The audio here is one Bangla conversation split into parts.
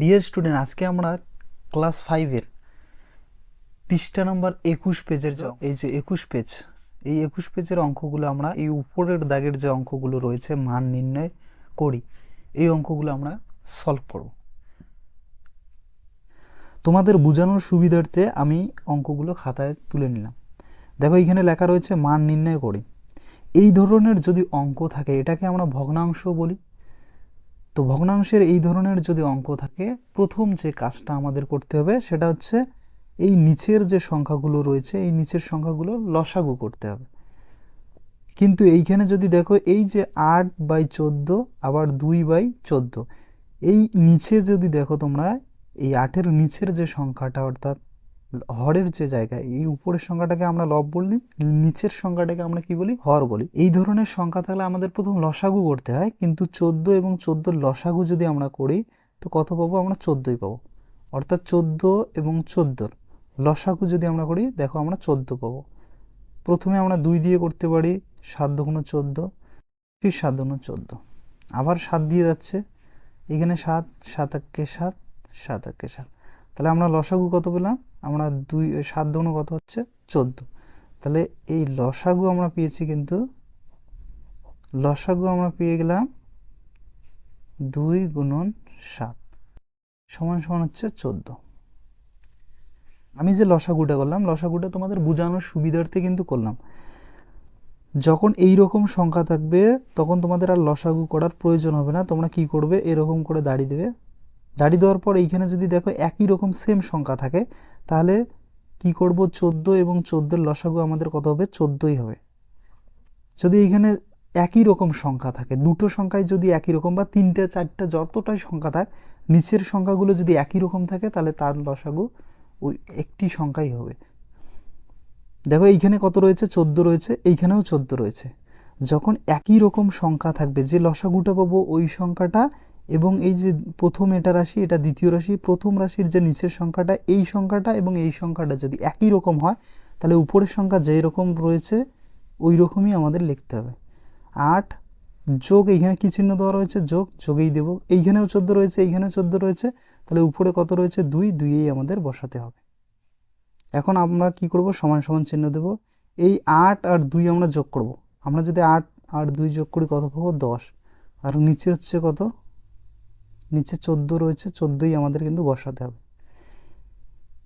ডিয়ার স্টুডেন্ট আজকে আমরা ক্লাস ফাইভের পৃষ্ঠা নম্বর একুশ পেজের যে, এই যে একুশ পেজ এই একুশ পেজের অঙ্কগুলো আমরা, এই উপরের দাগের যে অঙ্কগুলো রয়েছে, মান নির্ণয় করি, এই অঙ্কগুলো আমরা সলভ করব। তোমাদের বোঝানোর সুবিধার্থে আমি অঙ্কগুলো খাতায় তুলে নিলাম। দেখো, এখানে লেখা রয়েছে মান নির্ণয় করি। এই ধরনের যদি অঙ্ক থাকে, এটাকে আমরা ভগ্নাংশ বলি। তো ভগ্নাংশের এই ধরনের যদি অঙ্ক থাকে, প্রথম যে কাজটা আমাদের করতে হবে সেটা হচ্ছে এই নিচের যে সংখ্যাগুলো রয়েছে, এই নিচের সংখ্যাগুলো লসাগু করতে হবে। কিন্তু এইখানে যদি দেখো, এই যে আট বাই চোদ্দ আবার দুই বাই চোদ্দ, এই নিচে যদি দেখো তোমরা, এই আটের নিচের যে সংখ্যাটা অর্থাৎ হরের যে জায়গায় এই উপরের সংখ্যাটাকে আমরা লব বলি, নিচের সংখ্যাটাকে আমরা কি বলি? হর বলি। এই ধরনের সংখ্যা থাকলে আমাদের প্রথম লসাগু করতে হয়, কিন্তু চোদ্দ এবং চোদ্দোর লসাগু যদি আমরা করি, তো কত পাবো? আমরা চোদ্দোই পাবো। অর্থাৎ চোদ্দ এবং চোদ্দোর লসাগু যদি আমরা করি, দেখো আমরা চোদ্দ পাবো। প্রথমে আমরা দুই দিয়ে করতে পারি, সাত দুগুণ চোদ্দ, ফির সাত দুগুণ চোদ্দ। আবার সাত দিয়ে যাচ্ছে, এখানে সাত সাত একে সাত সাত একে সাত। তাহলে আমরা লসাগু কত পেলাম? আমরা দুই, সাত দুগুণ কত হচ্ছে? চোদ্দ। তাহলে এই লসাগু আমরা পেয়েছি কিন্তু, লসাগু আমরা পেয়ে গেলাম দুই গুণন সাত সমান সমান হচ্ছে চোদ্দ। আমি যে লসাগুটা করলাম, লসাগুটা তোমাদের বোঝানোর সুবিধার্থে কিন্তু করলাম। যখন এই রকম সংখ্যা থাকবে, তখন তোমাদের আর লসাগু করার প্রয়োজন হবে না। তোমরা কি করবে? এরকম করে দাঁড়িয়ে দেবে। দাড়ি দেওয়ার পর এইখানে যদি দেখো একই রকম সেম সংখ্যা থাকে, তাহলে কি করব? চোদ্দ এবং চোদ্দোর লসাগু আমাদের কত হবে? চোদ্দোই হবে। যদি এইখানে একই রকম সংখ্যা থাকে, দুটো সংখ্যায় যদি একই রকম বা তিনটে, চারটে যতটাই সংখ্যা থাক, নিচের সংখ্যাগুলো যদি একই রকম থাকে, তাহলে তার লসাগু ওই একটি সংখ্যাই হবে। দেখো এইখানে কত রয়েছে? চোদ্দ রয়েছে, এইখানেও চোদ্দ রয়েছে। যখন একই রকম সংখ্যা থাকবে, যে লসাগুটা পাবো, ওই সংখ্যাটা এবং এই যে প্রথম এটা রাশি, এটা দ্বিতীয় রাশি, প্রথম রাশির যে নিচের সংখ্যাটা, এই সংখ্যাটা এবং এই সংখ্যাটা যদি একই রকম হয়, তাহলে উপরের সংখ্যা যেই রকম রয়েছে, ওই রকমই আমাদের লিখতে হবে। আট, যোগ, এইখানে কী চিহ্ন দেওয়া রয়েছে? যোগ, যোগেই দেব। এইখানেও চোদ্দ রয়েছে, এইখানেও চোদ্দ রয়েছে, তাহলে উপরে কত রয়েছে? দুই, দুইয়েই আমাদের বসাতে হবে। এখন আমরা কি করব? সমান সমান চিহ্ন দেব। এই আট আর দুই আমরা যোগ করব। আমরা যদি আট আর দুই যোগ করি, কত পাবো? দশ। আর নিচে হচ্ছে কত? নিচে চোদ্দ রয়েছে, চোদ্দোই আমাদের কিন্তু বসাতে হবে।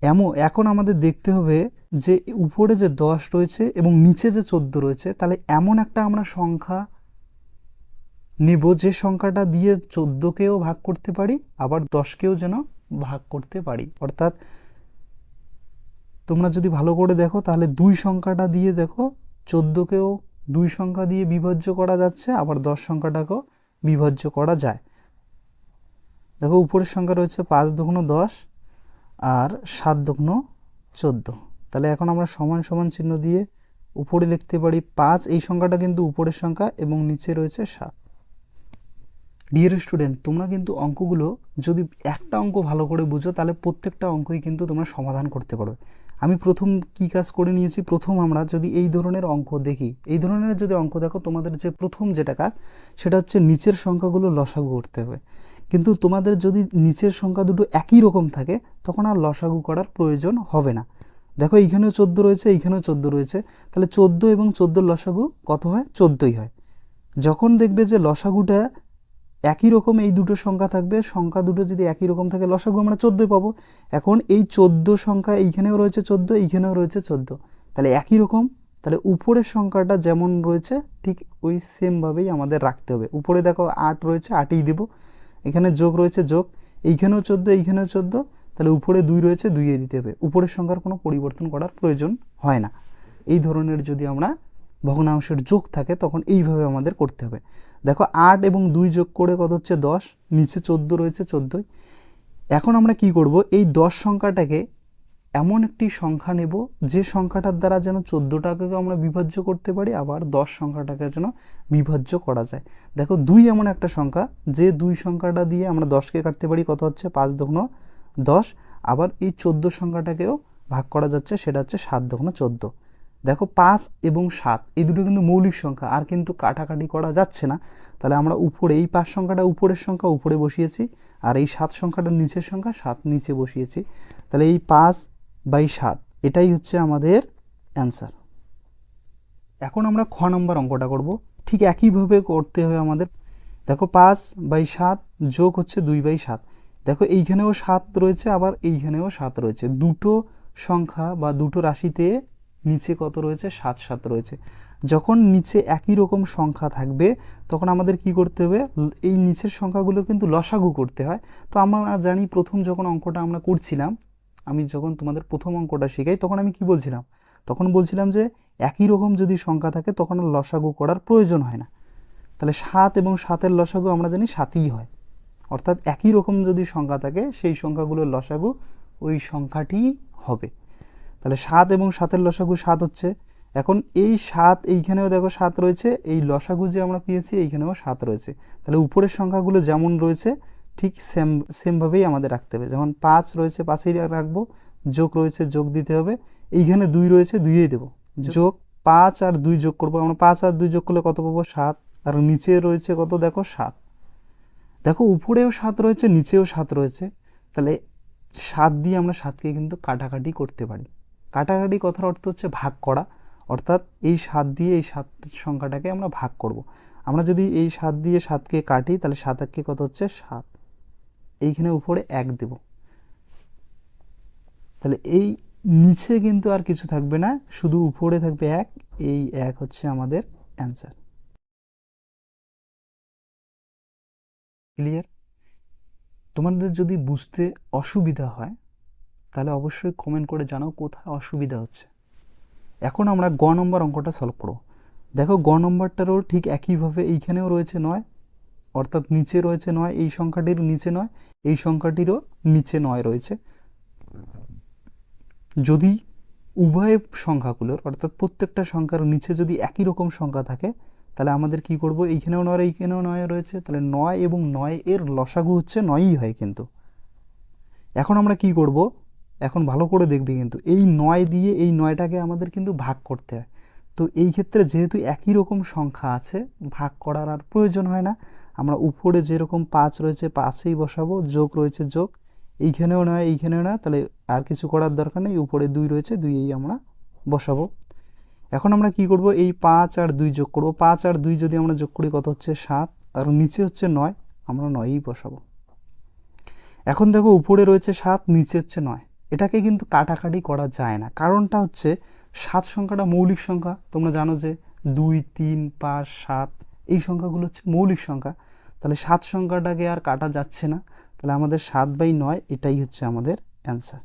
এমন, এখন আমাদের দেখতে হবে যে উপরে যে দশ রয়েছে এবং নিচে যে চোদ্দ রয়েছে, তাহলে এমন একটা আমরা সংখ্যা নেব যে সংখ্যাটা দিয়ে চোদ্দোকেও ভাগ করতে পারি, আবার দশকেও যেন ভাগ করতে পারি। অর্থাৎ তোমরা যদি ভালো করে দেখো, তাহলে দুই সংখ্যাটা দিয়ে দেখো, চোদ্দোকেও দুই সংখ্যা দিয়ে বিভাজ্য করা যাচ্ছে, আবার দশ সংখ্যাটাকেও বিভাজ্য করা যায়। দেখো, উপরের সংখ্যা রয়েছে পাঁচ দুগুণ দশ আর সাত দুগুণ চোদ্দ। তাহলে এখন আমরা সমান সমান চিহ্ন দিয়ে উপরে লিখতে পারি পাঁচ, এই সংখ্যাটা কিন্তু উপরের সংখ্যা এবং নিচে রয়েছে সাত। ডিয়ার স্টুডেন্ট তোমরা কিন্তু অঙ্কগুলো যদি একটা অঙ্ক ভালো করে বুঝো, তাহলে প্রত্যেকটা অঙ্কই কিন্তু তোমরা সমাধান করতে পারবে। আমি প্রথম কি কাজ করে নিয়েছি? প্রথম আমরা যদি এই ধরনের অঙ্ক দেখি, এই ধরনের যদি অঙ্ক দেখো, তোমাদের যে প্রথম যেটা কাজ, সেটা হচ্ছে নিচের সংখ্যাগুলো লসাগু করতে হবে। কিন্তু তোমাদের যদি নিচের সংখ্যা দুটো একই রকম থাকে, তখন আর লসাগু করার প্রয়োজন হবে না। দেখো, এইখানেও চোদ্দ রয়েছে, এইখানেও চোদ্দ রয়েছে। তাহলে চোদ্দ এবং চোদ্দোর লসাগু কত হয়? চোদ্দোই হয়। যখন দেখবে যে লসাগুটা একই রকম এই দুটো সংখ্যা থাকবে, সংখ্যা দুটো যদি একই রকম থাকে, লসাগু আমরা চোদ্দোই পাবো। এখন এই চোদ্দ সংখ্যা এইখানেও রয়েছে চোদ্দ, এইখানেও রয়েছে চোদ্দ। তাহলে একই রকম, তাহলে উপরের সংখ্যাটা যেমন রয়েছে, ঠিক ওই সেমভাবেই আমাদের রাখতে হবে। উপরে দেখো আট রয়েছে, আটই দেবো। এখানে যোগ রয়েছে, যোগ। এইখানেও চোদ্দ এইখানেও চোদ্দ। তাহলে উপরে দুই রয়েছে, দুইয়ে দিতে হবে। উপরের সংখ্যার কোনো পরিবর্তন করার প্রয়োজন হয় না। এই ধরনের যদি আমরা ভগ্নাংশের যোগ থাকে, তখন এইভাবে আমাদের করতে হবে। দেখো, আট এবং দুই যোগ করে কত হচ্ছে? দশ। নিচে চোদ্দ রয়েছে, চোদ্দোই। এখন আমরা কি করব? এই দশ সংখ্যাটাকে এমন একটি সংখ্যা নেব, যে সংখ্যাটার দ্বারা যেন চোদ্দোটাকে আমরা বিভাজ্য করতে পারি, আবার দশ সংখ্যাটাকে যেন বিভাজ্য করা যায়। দেখো, দুই এমন একটা সংখ্যা, যে দুই সংখ্যাটা দিয়ে আমরা দশকে কাটতে পারি, কত হচ্ছে? পাঁচ দগ্ন দশ। আবার এই চোদ্দ সংখ্যাটাকেও ভাগ করা যাচ্ছে, সেটা হচ্ছে সাত দগ্ন চোদ্দ। দেখো পাঁচ এবং সাত, এই দুটো কিন্তু মৌলিক সংখ্যা, আর কিন্তু কাটাকাটি করা যাচ্ছে না। তাহলে আমরা উপরে, এই পাঁচ সংখ্যাটা উপরের সংখ্যা, উপরে বসিয়েছি, আর এই সাত সংখ্যাটা নিচের সংখ্যা, সাত নিচে বসিয়েছি। তাহলে এই পাঁচ বাই সাত, এটাই হচ্ছে আমাদের অ্যান্সার। এখন আমরা খ নম্বর অঙ্কটা করব। ঠিক একইভাবে করতে হবে আমাদের। দেখো পাঁচ বাই সাত যোগ হচ্ছে দুই বাই সাত। দেখো এইখানেও সাত রয়েছে, আবার এইখানেও সাত রয়েছে। দুটো সংখ্যা বা দুটো রাশিতে নিচে কত রয়েছে? সাত সাত রয়েছে। যখন নিচে একই রকম সংখ্যা থাকবে, তখন আমাদের কি করতে হবে? এই নিচের সংখ্যাগুলো কিন্তু লসাগু করতে হয়। তো আমরা জানি প্রথম যখন অঙ্কটা আমরা করছিলাম, আমি যখন তোমাদের প্রথম অঙ্কটা শেখাই, তখন আমি কি বলছিলাম? তখন বলছিলাম যে একই রকম যদি সংখ্যা থাকে, তখন লসাগু করার প্রয়োজন হয় না। তাহলে সাত এবং সাতের লসাগু আমরা জানি সাতই হয়। অর্থাৎ একই রকম যদি সংখ্যা থাকে, সেই সংখ্যাগুলোর লসাগু ওই সংখ্যাটি হবে। তাহলে সাত এবং সাতের লসাগু সাত হচ্ছে। এখন এই সাত, এইখানেও দেখো সাত রয়েছে, এই লসাগু যে আমরা পেয়েছি, এইখানেও সাত রয়েছে। তাহলে উপরের সংখ্যাগুলো যেমন রয়েছে, ঠিক সেম, সেমভাবেই আমাদের রাখতে হবে। যেমন পাঁচ রয়েছে, পাঁচেই রাখব, যোগ রয়েছে, যোগ দিতে হবে। এইখানে দুই রয়েছে, দুইয়েই দেবো। যোগ পাঁচ আর দুই যোগ করব, আমরা পাঁচ আর দুই যোগ করলে কত পাবো? সাত। আর নিচে রয়েছে কত? দেখো সাত। দেখো উপরেও সাত রয়েছে, নিচেও সাত রয়েছে। তাহলে সাত দিয়ে আমরা সাতকে কিন্তু কাটাকাটি করতে পারি। কাটাকাটি কথার অর্থ হচ্ছে ভাগ করা। অর্থাৎ এই সাত দিয়ে এই সাত সংখ্যাটাকে আমরা ভাগ করব। আমরা যদি এই সাত দিয়ে সাতকে কাটি, তাহলে সাত এককে কত হচ্ছে? সাত। এইখানে উপরে এক দেব। তাহলে এই নিচে কিন্তু আর কিছু থাকবে না, শুধু উপরে থাকবে এক। এই এক হচ্ছে আমাদের অ্যান্সার। ক্লিয়ার? তোমাদের যদি বুঝতে অসুবিধা হয় তাহলে অবশ্যই কমেন্ট করে জানাও কোথায় অসুবিধা হচ্ছে। এখন আমরা গ নম্বর অঙ্কটা সলভ করব। দেখো গ নম্বরটারও ঠিক একইভাবে এইখানেও রয়েছে নয়, অর্থাৎ নিচে রয়েছে নয়, এই সংখ্যাটির নিচে নয়, এই সংখ্যাটিরও নিচে নয় রয়েছে। যদি উভয় সংখ্যাগুলোর, অর্থাৎ প্রত্যেকটা সংখ্যার নিচে যদি একই রকম সংখ্যা থাকে, তাহলে আমাদের কি করব? এইখানেও নয় এইখানেও নয় রয়েছে, তাহলে নয় এবং নয় এর লসাগু হচ্ছে নয়ই হয় কিন্তু। এখন আমরা কি করব? এখন ভালো করে দেখবি কিন্তু। এই নয় দিয়ে এই নয়টাকে আমাদের কিন্তু ভাগ করতে হয়। তো এই ক্ষেত্রে যেহেতু একই রকম সংখ্যা আছে, ভাগ করার আর প্রয়োজন হয় না। আমরা উপরে যেরকম পাঁচ রয়েছে পাঁচেই বসাবো, যোগ রয়েছে যোগ, এইখানেও নয়, এইখানেও না তাহলে আর কিছু করার দরকার নেই। উপরে দুই রয়েছে, দুইয়েই আমরা বসাবো। এখন আমরা কি করব? এই পাঁচ আর দুই যোগ করব। পাঁচ আর দুই যদি আমরা যোগ করি, কত হচ্ছে? সাত। আর নিচে হচ্ছে নয়, আমরা নয়ই বসাবো। এখন দেখো উপরে রয়েছে সাত, নিচে হচ্ছে নয়। এটাকে কিন্তু কাটাকাটি করা যায় না। কারণটা হচ্ছে সাত সংখ্যাটা মৌলিক সংখ্যা। তোমরা জানো যে দুই, তিন, পাঁচ, সাত, এই সংখ্যাগুলো হচ্ছে মৌলিক সংখ্যা। তাহলে সাত সংখ্যাটাকে আর কাটা যাচ্ছে না। তাহলে আমাদের সাত বাই নয়, এটাই হচ্ছে আমাদের অ্যান্সার।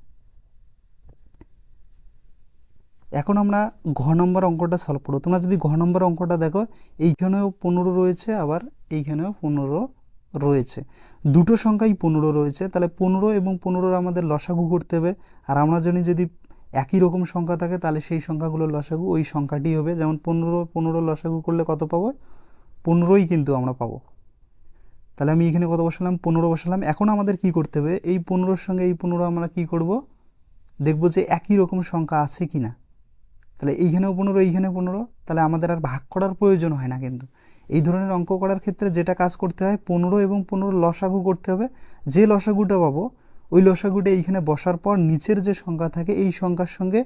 এখন আমরা ঘ নম্বর অঙ্কটা সলভ করব। তোমরা যদি ঘ নম্বর অঙ্কটা দেখো, এইখানেও পনেরো রয়েছে, আবার এইখানেও পনেরো রয়েছে। দুটো সংখ্যাই পনেরো রয়েছে, তাহলে পনেরো এবং পনেরোর আমাদের লসাগু করতে হবে। আর আমরা জানি যদি একই রকম সংখ্যা থাকে, তাহলে সেই সংখ্যাগুলোর লসাগু ওই সংখ্যাটি হবে। যেমন পনেরো পনেরো লসাগু করলে কত পাবো? পনেরোই কিন্তু আমরা পাবো। তাহলে আমি এখানে কত বসালাম? পনেরো বসালাম। এখন আমাদের কি করতে হবে? এই পনেরোর সঙ্গে এই পনেরো আমরা কি করব? দেখব যে একই রকম সংখ্যা আছে কি না তাহলে এইখানেও পনেরো এইখানে পনেরো, তাহলে আমাদের আর ভাগ করার প্রয়োজন হয় না কিন্তু। এই ধরনের অঙ্ক করার ক্ষেত্রে যেটা কাজ করতে হয়, পনেরো এবং পনেরো লসাগু করতে হবে। যে লসাগুটা পাবো, ওই লসাগুটা এইখানে বসার পর নিচের যে সংখ্যা থাকে, এই সংখ্যার সঙ্গে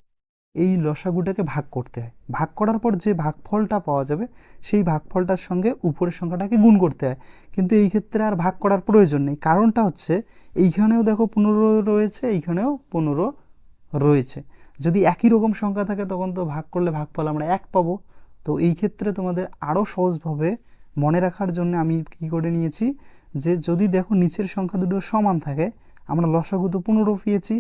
এই লসাগুটাকে ভাগ করতে হয়। ভাগ করার পর যে ভাগফলটা পাওয়া যাবে, সেই ভাগফলটার সঙ্গে উপরের সংখ্যাটাকে গুণ করতে হয়। কিন্তু এই ক্ষেত্রে আর ভাগ করার প্রয়োজন নেই। কারণটা হচ্ছে, এইখানেও দেখো পনেরো রয়েছে, এইখানেও পনেরো রয়েছে। যদি একই রকম সংখ্যা থাকে, তখন তো ভাগ করলে ভাগ ভাগফল আমরা এক পাবো। তো এই ক্ষেত্রে তোমাদের আরও সহজভাবে মনে রাখার জন্য আমি কী করে নিয়েছি, যে যদি দেখো নিচের সংখ্যা দুটো সমান থাকে, আমরা লসাগু তো পেয়েছি,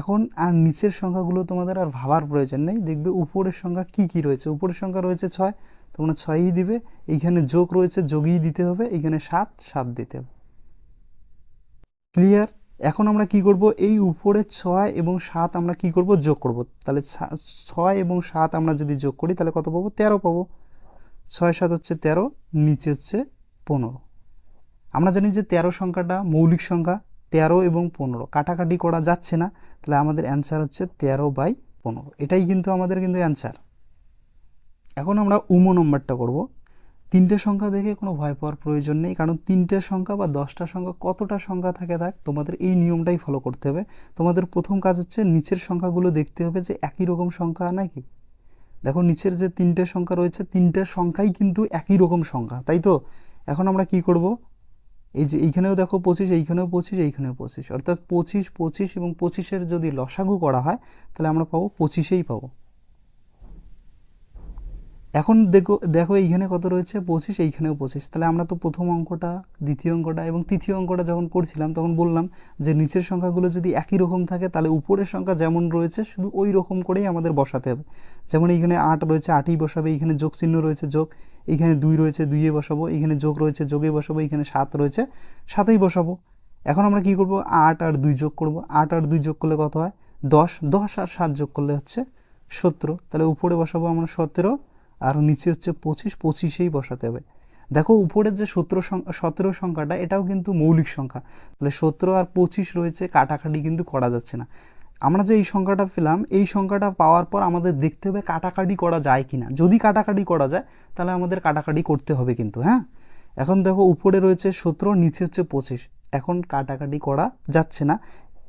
এখন আর নিচের সংখ্যাগুলো তোমাদের আর ভাবার প্রয়োজন নেই। দেখবে উপরের সংখ্যা কি কি রয়েছে? উপরের সংখ্যা রয়েছে ছয়, তোমরা ছয়ই দিবে, এইখানে যোগ রয়েছে, যোগই দিতে হবে, এইখানে সাত সাত দিতে হবে। ক্লিয়ার এখন আমরা কি করব? এই উপরে ছয় এবং সাত আমরা কি করব? যোগ করব। তাহলে ছয় এবং সাত আমরা যদি যোগ করি, তাহলে কত পাবো? তেরো পাবো। ছয়, সাত হচ্ছে তেরো, নিচে হচ্ছে পনেরো। আমরা জানি যে তেরো সংখ্যাটা মৌলিক সংখ্যা, তেরো এবং পনেরো। কাটাকাটি করা যাচ্ছে না, তাহলে আমাদের অ্যান্সার হচ্ছে তেরো বাই পনেরো। এটাই কিন্তু আমাদের কিন্তু অ্যান্সার এখন আমরা উমো নম্বরটা করব। তিনটে সংখ্যা দেখে কোনো ভয় পাওয়ার প্রয়োজন নেই, কারণ তিনটে সংখ্যা বা দশটা সংখ্যা কতটা সংখ্যা থাকে থাক, তোমাদের এই নিয়মটাই ফলো করতে হবে। তোমাদের প্রথম কাজ হচ্ছে নিচের সংখ্যাগুলো দেখতে হবে যে একই রকম সংখ্যা নাকি দেখো নিচের যে তিনটে সংখ্যা রয়েছে, তিনটে সংখ্যাই কিন্তু একই রকম সংখ্যা, তাই তো? এখন আমরা কি করব? এই যে এইখানেও দেখো পঁচিশ, এইখানেও পঁচিশ এইখানেও পঁচিশ, অর্থাৎ পঁচিশ পঁচিশ এবং পঁচিশের যদি লসাগু করা হয়, তাহলে আমরা পাবো পঁচিশেই পাবো। এখন দেখো দেখো এইখানে কত রয়েছে? পঁচিশ, এইখানেও পঁচিশ। তাহলে আমরা তো প্রথম অঙ্কটা, দ্বিতীয় অঙ্কটা এবং তৃতীয় অঙ্কটা যখন করছিলাম, তখন বললাম যে নিচের সংখ্যাগুলো যদি একই রকম থাকে, তাহলে উপরের সংখ্যা যেমন রয়েছে, শুধু ওই রকম করেই আমাদের বসাতে হবে। যেমন এইখানে আট রয়েছে, আটই বসাবে, এইখানে যোগ চিহ্ন রয়েছে, যোগ। এইখানে দুই রয়েছে, দুইয়ে বসাবো। এইখানে যোগ রয়েছে, যোগে বসাবো। এইখানে সাত রয়েছে, সাতেই বসাবো। এখন আমরা কি করব? আট আর দুই যোগ করব। আট আর দুই যোগ করলে কত হয়? দশ। দশ আর সাত যোগ করলে হচ্ছে সতেরো। তাহলে উপরে বসাবো আমরা সতেরো আর নিচে হচ্ছে পঁচিশ, পঁচিশেই বসাতে হবে। দেখো, উপরের যে সতেরো সংখ্যা সতেরো সংখ্যাটা, এটাও কিন্তু মৌলিক সংখ্যা। তাহলে সতেরো আর পঁচিশ রয়েছে, কাটাকাটি কিন্তু করা যাচ্ছে না। আমরা যে এই সংখ্যাটা পেলাম, এই সংখ্যাটা পাওয়ার পর আমাদের দেখতে হবে কাটাকাটি করা যায় কি না। যদি কাটাকাটি করা যায়, তাহলে আমাদের কাটাকাটি করতে হবে কিন্তু হ্যাঁ? এখন দেখো, উপরে রয়েছে সতেরো, নিচে হচ্ছে পঁচিশ। এখন কাটাকাটি করা যাচ্ছে না।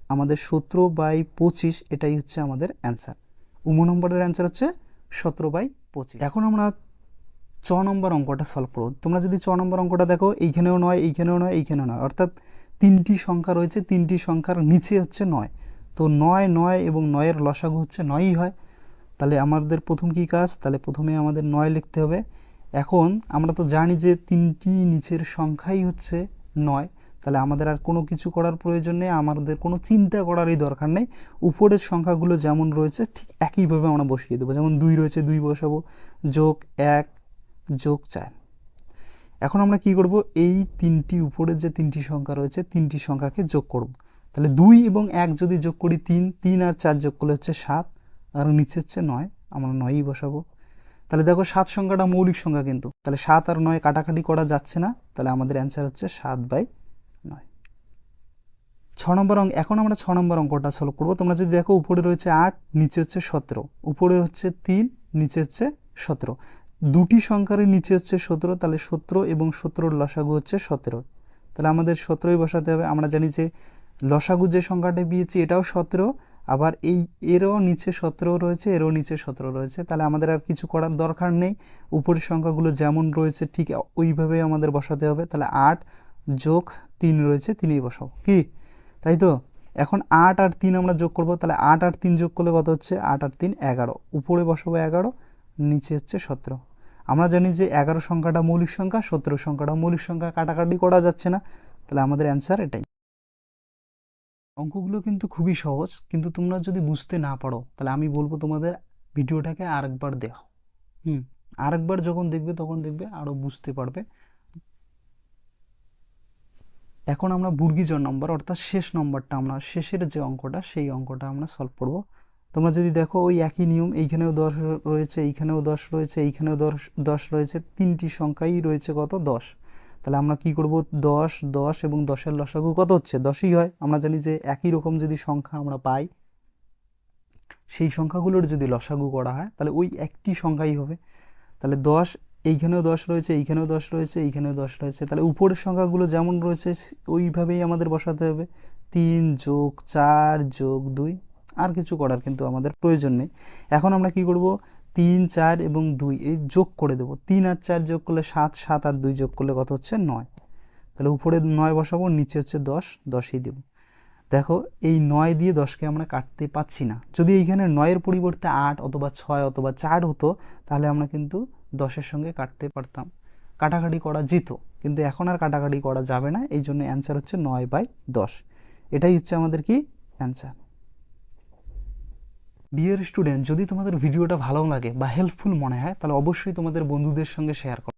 আমাদের সতেরো বাই পঁচিশ, এটাই হচ্ছে আমাদের অ্যান্সার উম নম্বরের অ্যান্সার হচ্ছে সতেরো বাই পঁচিশ। এখন আমরা চ নম্বর অঙ্কটা সলভ করব। তোমরা যদি চ নম্বর অঙ্কটা দেখো, এইখানেও নয় এইখানেও নয় এইখানেও নয়, অর্থাৎ তিনটি সংখ্যা রয়েছে, তিনটি সংখ্যার নিচে হচ্ছে নয়। তো নয় নয় এবং নয়ের লসাগু হচ্ছে নয়ই হয়। তাহলে আমাদের প্রথম কি কাজ? তাহলে প্রথমে আমাদের নয় লিখতে হবে। এখন আমরা তো জানি যে তিনটি নিচের সংখ্যাই হচ্ছে নয়। তাহলে আমাদের আর কোনো কিছু করার প্রয়োজন নেই, আমাদের কোনো চিন্তা করারই দরকার নেই। উপরের সংখ্যাগুলো যেমন রয়েছে, ঠিক একইভাবে আমরা বসিয়ে দেবো। যেমন দুই রয়েছে, দুই বসাবো, যোগ এক, যোগ চার। এখন আমরা কি করব? এই তিনটি উপরের যে তিনটি সংখ্যা রয়েছে, তিনটি সংখ্যাকে যোগ করব। তাহলে দুই এবং এক যদি যোগ করি তিন তিন আর চার যোগ করলে হচ্ছে সাত, আর নিচে হচ্ছে নয়, আমরা নয়ই বসাবো। তাহলে দেখো সাত সংখ্যাটা মৌলিক সংখ্যা কিন্তু। তাহলে সাত আর নয় কাটাকাটি করা যাচ্ছে না, তাহলে আমাদের অ্যান্সার হচ্ছে সাত বাই নয়। ছ নম্বর অঙ্ক এখন আমরা ছ নম্বর অঙ্কটা সলভ করব। তোমরা যদি দেখো, উপরে রয়েছে আট, নিচে হচ্ছে সতেরো। উপরে হচ্ছে তিন, নিচে হচ্ছে সতেরো। দুটি সংখ্যার নিচে হচ্ছে সতেরো, তাহলে সতেরো এবং সতেরোর লসাগু হচ্ছে সতেরো। তাহলে আমাদের সতেরোই বসাতে হবে। আমরা জানি যে লসাগু যে সংখ্যাটা পেয়েছি, এটাও সতেরো। আবার এই এরও নিচে সতেরো রয়েছে, এরও নিচে সতেরো রয়েছে। তাহলে আমাদের আর কিছু করার দরকার নেই। উপরের সংখ্যাগুলো যেমন রয়েছে, ঠিক ওইভাবেই আমাদের বসাতে হবে। তাহলে আট যোগ তিন রয়েছে, তিনই বসাবো, কি? তাই তো? এখন আট আর তিন আমরা যোগ করব, তাহলে আট আর তিন যোগ করলে কত হচ্ছে? আট আর তিন এগারো। উপরে বসাবো এগারো, নিচে হচ্ছে সতেরো। আমরা জানি যে এগারো সংখ্যাটা মৌলিক সংখ্যা, সতেরো সংখ্যাটা মৌলিক সংখ্যা, কাটাকাটি করা যাচ্ছে না। তাহলে আমাদের অ্যান্সার এটাই। অঙ্কগুলো কিন্তু খুবই সহজ, কিন্তু তোমরা যদি বুঝতে না পারো, তাহলে আমি বলব তোমাদের ভিডিওটাকে আরেকবার দেখো হুম, আরেকবার যখন দেখবে, তখন দেখবে আরও বুঝতে পারবে। এখন আমরা বুর্গিজর নম্বর অর্থাৎ শেষ নম্বরটা আমরা, শেষের যে অঙ্কটা, সেই অঙ্কটা আমরা সলভ করব। তোমরা যদি দেখো ওই একই নিয়ম, এইখানেও দশ রয়েছে, এইখানেও দশ রয়েছে, এইখানেও দশ দশ রয়েছে, তিনটি সংখ্যাই রয়েছে কত? দশ। তাহলে আমরা কি করব? দশ দশ এবং দশের লসাগু কত হচ্ছে? দশই হয়। আমরা জানি যে একই রকম যদি সংখ্যা আমরা পাই, সেই সংখ্যাগুলোর যদি লসাগু করা হয়, তাহলে ওই একটি সংখ্যাই হবে। তাহলে দশ এইখানেও দশ রয়েছে, এইখানেও দশ রয়েছে, এইখানেও দশ রয়েছে। তাহলে উপরের সংখ্যাগুলো যেমন রয়েছে, ওইভাবেই আমাদের বসাতে হবে। তিন যোগ চার যোগ দুই, আর কিছু করার কিন্তু আমাদের প্রয়োজন নেই। এখন আমরা কি করব? তিন, চার এবং দুই, এই যোগ করে দেব। তিন আর চার যোগ করলে সাত সাত আর দুই যোগ করলে কত হচ্ছে? নয়। তাহলে উপরে নয় বসাবো, নিচে হচ্ছে দশ, দশই দেব। দেখো, এই নয় দিয়ে দশকে আমরা কাটতে পাচ্ছি না। যদি এইখানে নয়ের পরিবর্তে আট অথবা ছয় অথবা চার হতো, তাহলে আমরা কিন্তু দশের সঙ্গে কাটতে পারতাম। কাটাকাটি করা যেত কিন্তু এখন আর কাটাকাটি করা যাবে না। এই জন্য অ্যান্সার হচ্ছে নয় বাই দশ। এটাই হচ্ছে আমাদের কি অ্যান্সার ডিয়ার স্টুডেন্ট যদি তোমাদের ভিডিওটা ভালো লাগে বা হেল্পফুল মনে হয়, তাহলে অবশ্যই তোমাদের বন্ধুদের সঙ্গে শেয়ার করো।